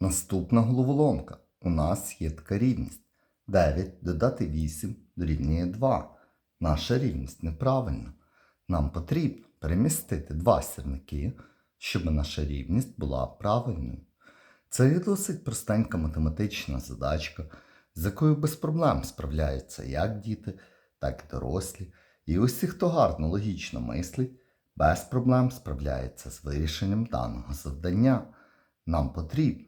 Наступна головоломка. У нас є така рівність. 9 додати 8 дорівнює 2. Наша рівність неправильна. Нам потрібно перемістити два сірники, щоб наша рівність була правильною. Це досить простенька математична задачка, з якою без проблем справляються як діти, так і дорослі. І усі, хто гарно логічно мислить, без проблем справляється з вирішенням даного завдання. Нам потрібно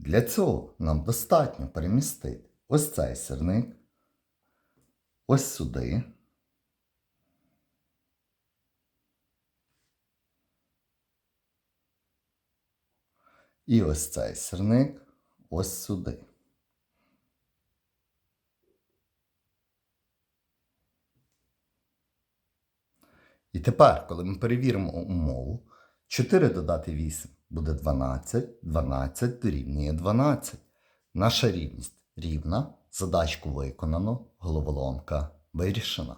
Для цього нам достатньо перемістити ось цей сірник, ось сюди. І ось цей сірник ось сюди. І тепер, коли ми перевіримо умову, 4 додати 8 буде 12, 12 дорівнює 12. Наша рівність рівна, задачку виконано, головоломка вирішена.